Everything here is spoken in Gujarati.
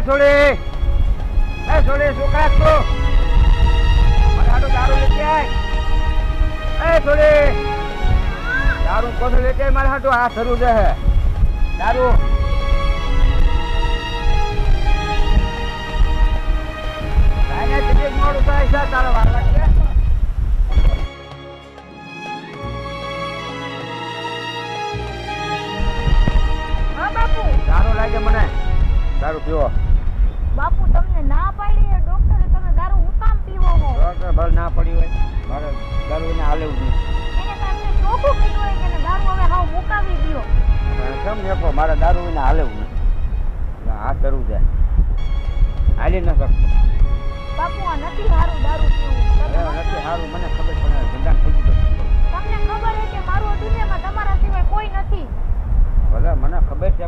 એ છોડી. એ છોડી શું કાંઈ મને આટલું દારૂ લેતી આય. એ છોડી. દારૂ કોણ લેતી આય? મારે હાટું આ શરૂ છે દારૂ. કાંઈ નહીં, ટિકિટ મોડું થાય છે તારો વાર લાગશે. હા બાપુ. લાગે મને. દારૂ પીવો. બાપુ તમને ના પાડી એ ડોક્ટરે તમે દારૂ હું કામ પીવો હો. ડોક્ટર ભલ ના પડી હોય મારે દારૂ એને હાલે નહીં એને તમને ચોખ્ખું કીધું હોય કે દારૂ હવે હાવ મુકાવી દીઓ કેમ દેખો મારે દારૂ એને હાલે નહીં આ કરવું છે. હાલી ન શકતો બાપુ આ નથી હારું દારૂ પીવું. નથી હારું મને ખબર પડે ધંધા થઈ ગયો તમને ખબર છે કે મારું દુનિયામાં તમારા સિવાય કોઈ નથી? ભલે મને ખબર છે.